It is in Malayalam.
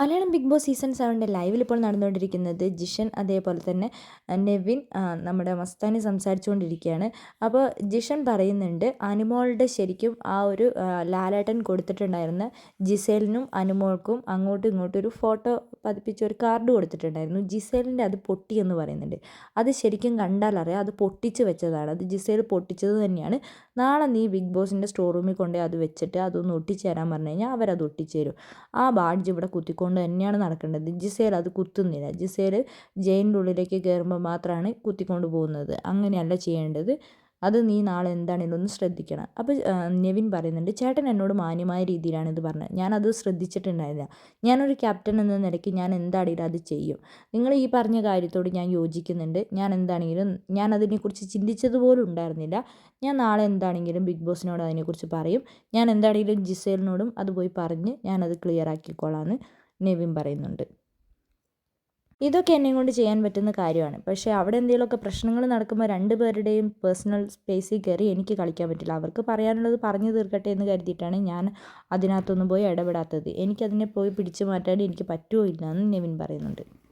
മലയാളം ബിഗ് ബോസ് സീസൺ സെവന്റെ ലൈവിൽ ഇപ്പോൾ നടന്നുകൊണ്ടിരിക്കുന്നത് ജിഷൻ അതേപോലെ തന്നെ നെവിൻ നമ്മുടെ മസ്താനി സംസാരിച്ചുകൊണ്ടിരിക്കുകയാണ്. അപ്പോൾ ജിഷൻ പറയുന്നുണ്ട് അനുമോളുടെ ശരിക്കും ആ ഒരു ലാലേട്ടൻ കൊടുത്തിട്ടുണ്ടായിരുന്ന ജിസേലിനും അനുമോൾക്കും അങ്ങോട്ടും ഇങ്ങോട്ടും ഒരു ഫോട്ടോ പതിപ്പിച്ച ഒരു കാർഡ് കൊടുത്തിട്ടുണ്ടായിരുന്നു. ജിസേലിന്റെ അത് പൊട്ടി എന്ന് പറയുന്നുണ്ട്. അത് ശരിക്കും കണ്ടാൽ അറിയാം അത് പൊട്ടിച്ച് വെച്ചതാണ്. അത് ജിസേൽ പൊട്ടിച്ചത് തന്നെയാണ്. നാളെ നീ ബിഗ് ബോസിന്റെ സ്റ്റോർ റൂമിൽ കൊണ്ടുപോയി അത് വെച്ചിട്ട് അതൊന്ന് ഒട്ടിച്ചു തരാൻ പറഞ്ഞു കഴിഞ്ഞാൽ അവരത് ഒട്ടിച്ചു തരും. ആ ബാഡ്ജ് ഇവിടെ കുത്തിക്കൊണ്ട് കൊണ്ട് തന്നെയാണ് നടക്കേണ്ടത്. ജിസേൽ അത് കുത്തുന്നില്ല. ജിസേൽ ജയിലിന്റെ ഉള്ളിലേക്ക് കയറുമ്പോൾ മാത്രമാണ് കുത്തിക്കൊണ്ട് പോകുന്നത്. അങ്ങനെയല്ല ചെയ്യേണ്ടത്. അത് നീ നാളെ എന്താണെങ്കിലും ഒന്ന് ശ്രദ്ധിക്കണം. അപ്പോൾ നെവിൻ പറയുന്നുണ്ട് ചേട്ടൻ എന്നോട് മാന്യമായ രീതിയിലാണ് ഇത് പറഞ്ഞത്. ഞാനത് ശ്രദ്ധിച്ചിട്ടുണ്ടായിരുന്നില്ല. ഞാനൊരു ക്യാപ്റ്റൻ എന്ന നിലയ്ക്ക് ഞാൻ എന്താണെങ്കിലും അത് ചെയ്യും. നിങ്ങൾ ഈ പറഞ്ഞ കാര്യത്തോട് ഞാൻ യോജിക്കുന്നുണ്ട്. ഞാൻ എന്താണെങ്കിലും ഞാൻ അതിനെക്കുറിച്ച് ചിന്തിച്ചതുപോലും ഉണ്ടായിരുന്നില്ല. ഞാൻ നാളെ എന്താണെങ്കിലും ബിഗ് ബോസിനോട് അതിനെക്കുറിച്ച് പറയും. ഞാൻ എന്താണെങ്കിലും ജിസേലിനോടും അത് പോയി പറഞ്ഞ് ഞാനത് ക്ലിയർ ആക്കിക്കോളാമെന്ന് നെവിൻ പറയുന്നുണ്ട്. ഇതൊക്കെ എന്നെ കൊണ്ട് ചെയ്യാൻ പറ്റുന്ന കാര്യമാണ്. പക്ഷേ അവിടെ എന്തെങ്കിലുമൊക്കെ പ്രശ്നങ്ങൾ നടക്കുമ്പോൾ രണ്ട് പേരുടെയും പേഴ്സണൽ സ്പേസിൽ കയറി എനിക്ക് കളിക്കാൻ പറ്റില്ല. അവർക്ക് പറയാനുള്ളത് പറഞ്ഞു തീർക്കട്ടെ എന്ന് കരുതിയിട്ടാണ് ഞാൻ അതിനകത്തൊന്നും പോയി ഇടപെടാത്തത്. എനിക്കതിനെ പോയി പിടിച്ചു മാറ്റാൻ എനിക്ക് പറ്റുമോ ഇല്ല എന്ന് നെവിൻ പറയുന്നുണ്ട്.